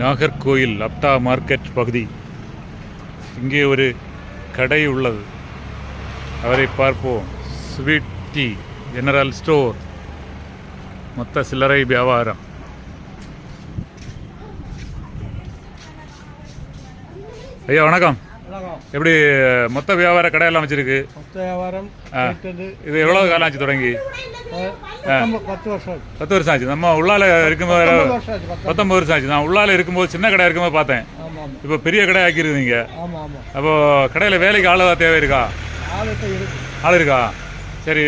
Nagercoil அப்டா market பகுதி. இங்கே ஒரு கடை உள்ளது. அவரை பார்ப்போம். ஸ்வீட் டீ ஜெனரல் ஸ்டோர் மொத்த சில்லறை வியாபாரம். ஐயா வணக்கம் வணக்கம். எப்படி மொத்த வியாபார கடையெல்லாம் வச்சிருக்கு? மொத்த வியாபாரம் இது எவ்வளவு காலம் ஆச்சு தொடங்கி? பத்து வருஷம் ஆச்சு. பத்து வருஷம் ஆச்சு. நம்ம உள்ளால இருக்கும்போது பத்தொன்பது வருஷம் ஆச்சு நான் உள்ளால இருக்கும்போது சின்ன கடை இருக்கும்போது பார்த்தேன். இப்போ பெரிய கடை ஆமாம் அப்போ கடையில் வேலைக்கு ஆள் தேவை இருக்கா? இருக்கு. ஆள் இருக்கா? சரி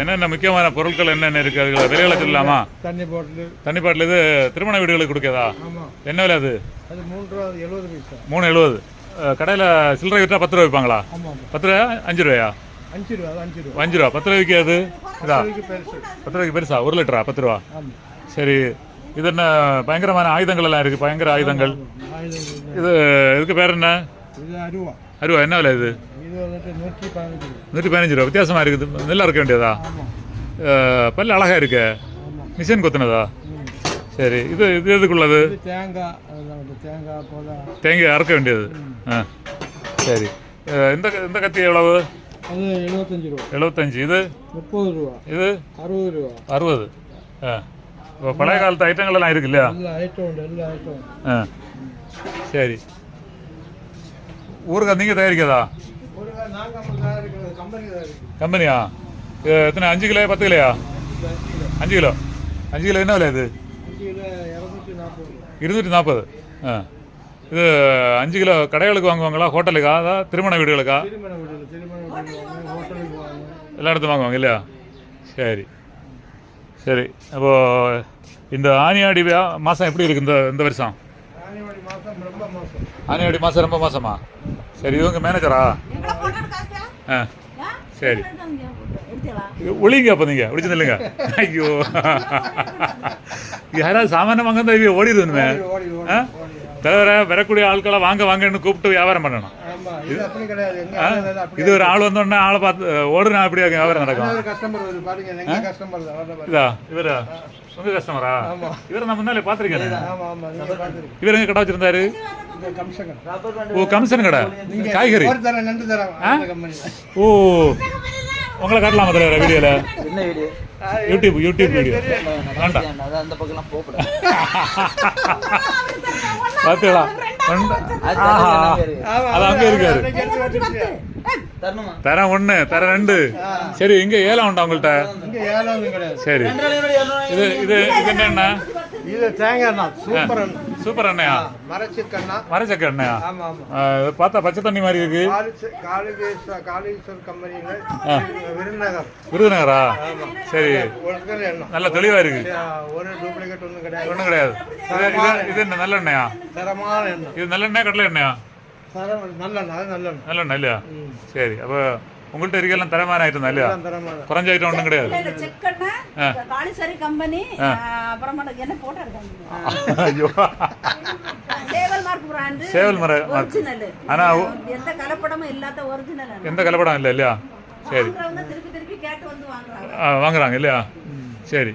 என்னென்ன முக்கியமான பொருட்கள் என்னென்ன இருக்குது அதுகளை விலைகளை சொல்லலாமா? தண்ணி பாட்டில். தண்ணி பாட்டில் இது திருமண வீடுகளுக்கு கொடுக்கதா என்ன விலை அது? மூணு எழுபது. கடையில் சில்லறை விற்றா பத்து ரூபா விற்பாங்களா பத்து ரூபா? அஞ்சு ரூபாயா? அஞ்சு ரூபா அஞ்சு ரூபா. அஞ்சு ரூபா. பத்து ரூபாய்க்கு அது இதா. பத்து ரூபாய்க்கு பெருசா? ஒரு லிட்டரா? பத்து ரூபா? சரி. இது என்ன பயங்கரமான ஆயுதங்கள் எல்லாம் இருக்குது பயங்கர ஆயுதங்கள். இது இதுக்கு பேர் என்ன? அருவா. என்ன விலை இது? நூற்றி பதினஞ்சு ரூபா. ரூபா. வித்தியாசமாக இருக்குது. நல்லா இருக்க வேண்டியதா? பல்லு அழகா இருக்கு. மிஷின் கொத்துனதா. சரி இது இது எதுக்குள்ளது? தேங்காய் தேங்காய் போல. தேங்காய் அறுக்க வேண்டியது. ஆ. சரி. இந்த இந்த கத்தி எவ்வளவு? அது எழுபத்தஞ்சு ரூபா. எழுபத்தஞ்சு இது? முப்பது ரூபா. இது? அறுபது ரூபா. அறுபது. ஆ. இப்போ பழைய காலத்து ஐட்டங்கள் எல்லாம் இருக்கு இல்லையா? ஆ. சரி. ஊருக்கு நீங்கள் தயாரிக்கிறதா? கம்பெனியா? எத்தனை? அஞ்சு கிலோ பத்து கிலோயா? அஞ்சு கிலோ. அஞ்சு கிலோ என்ன விலை இது அஞ்சு கிலோ இரநூத்தி நாற்பது ரூபா இருநூற்றி நாற்பது. ஆ. இது அஞ்சு கிலோ கடைகளுக்கு வாங்குவாங்களா? ஹோட்டலுக்கா? அதான் திருமண வீடுகளுக்கா? திருமண வீடுகள் திருமண வீடுகள் வாங்க ஹோட்டலுக்கு வாங்க எல்லா இடத்தும் வாங்குவாங்க இல்லையா? சரி. சரி. அப்போது இந்த ஆனியாடி மாதம் எப்படி இருக்கு இந்த இந்த வருஷம்? ஆனியாடி மாதம் ரொம்ப மாதமா சரி இவங்க மேனேஜரா ஆ? சரி. ஒளிங்க அப்போ நீங்கள் ஒளிச்சு இல்லைங்க ஐயோ. யாராவது சாமானியம் வாங்க தான் இவங்க ஓடிடுவேணுமே ஓடி ஓடி ஆ? தவிர வரக்கூடிய ஆட்களை வாங்க வாங்கன்னு கூப்பிட்டு வியாபாரம் பண்ணணும். இது ஒரு ஆள் வந்தோடனே ஆளை பார்த்து ஓடுனா அப்படி வியாபாரம் நடக்கும். இதா இவரா? உங்க கஸ்டமரா ஆமா. இவரை நான் முன்னாலே பார்த்துருக்கேன். இவர் எங்க கடை வச்சிருந்தாரு? ஓ கமிஷன் கடை. காய்கறி. ஓ. உங்களை காட்டலாமா தலைவர வீடியோல? என்ன வீடியோ? யூடியூப் யூடியூப் வீடியோ வேண்டாம். அந்த பக்கம்லாம் போகக்கூடாது. ஆஹா. அது அங்க இருக்காரு. தரணுமா? தரம் ஒண்ணு தரம் ரெண்டு. சரி இங்க ஏலம் உண்டா உங்கள்கிட்ட இங்க ஏழாவது கிடையாது. சரி. இது இது இது என்ன? இது தேங்காய் சூப்பர் சூப்பர் எண்ணெயா மரச்சிக்கண்ணா மரச்சக்க எண்ணெயா ஆமா ஆமா. பார்த்தா பச்சை தண்ணி மாதிரி இருக்கு. காலேஜ் காலேஜ் கம்பெனியில் விருதுநகர். விருதுநகரா? சரி. நல்ல தெளிவா இருக்கு. ஒரு டூப்ளிகேட் ஒன்றும் கிடையாது. ஒன்றும் கிடையாது. இது என்ன நல்ல எண்ணெயா? தரமான எண்ணெய். இது நல்ல எண்ணெய் கடலை எண்ணெயா? நல்லெண்ணெய் நல்ல எண்ணெய் இல்லையா. சரி அப்போ உங்கள்கிட்ட இருக்கலாம் தரமான ஐட்டம் தான் இல்லையா? குறைஞ்ச ஐட்டம் ஒன்றும் கிடையாது. செக்கண்ண காளிசரி கம்பெனி அப்புறமா என்ன போட்டோ ஐயோ. சேவல் மார்க் பிராண்டு சேவல் மர ஆனா எந்த கலப்படமும் இல்லாத ஒரிஜினல் எந்த கலப்படம் இல்லை இல்லையா? சரி. வாங்குறாங்க இல்லையா? சரி.